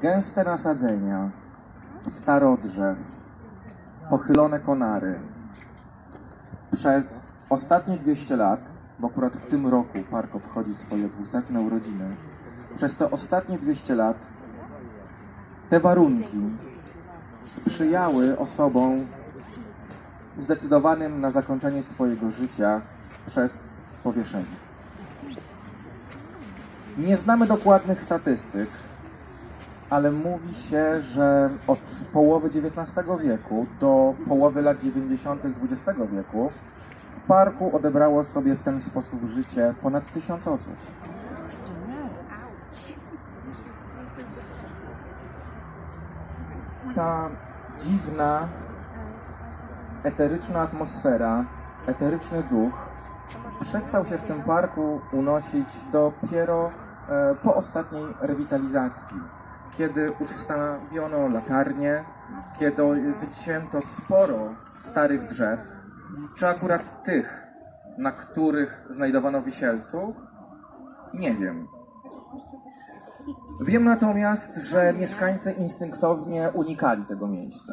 Gęste nasadzenia, starodrzew, pochylone konary. Przez ostatnie 200 lat, bo akurat w tym roku park obchodzi swoje 200 urodziny, przez te ostatnie 200 lat te warunki sprzyjały osobom zdecydowanym na zakończenie swojego życia przez powieszenie. Nie znamy dokładnych statystyk, ale mówi się, że od połowy XIX wieku do połowy lat 90. XX wieku w parku odebrało sobie w ten sposób życie ponad tysiąc osób. Ta dziwna, eteryczna atmosfera, eteryczny duch przestał się w tym parku unosić dopiero e, po ostatniej rewitalizacji, kiedy ustawiono latarnie, kiedy wycięto sporo starych drzew, czy akurat tych, na których znajdowano wisielców, nie wiem. Wiem natomiast, że mieszkańcy instynktownie unikali tego miejsca.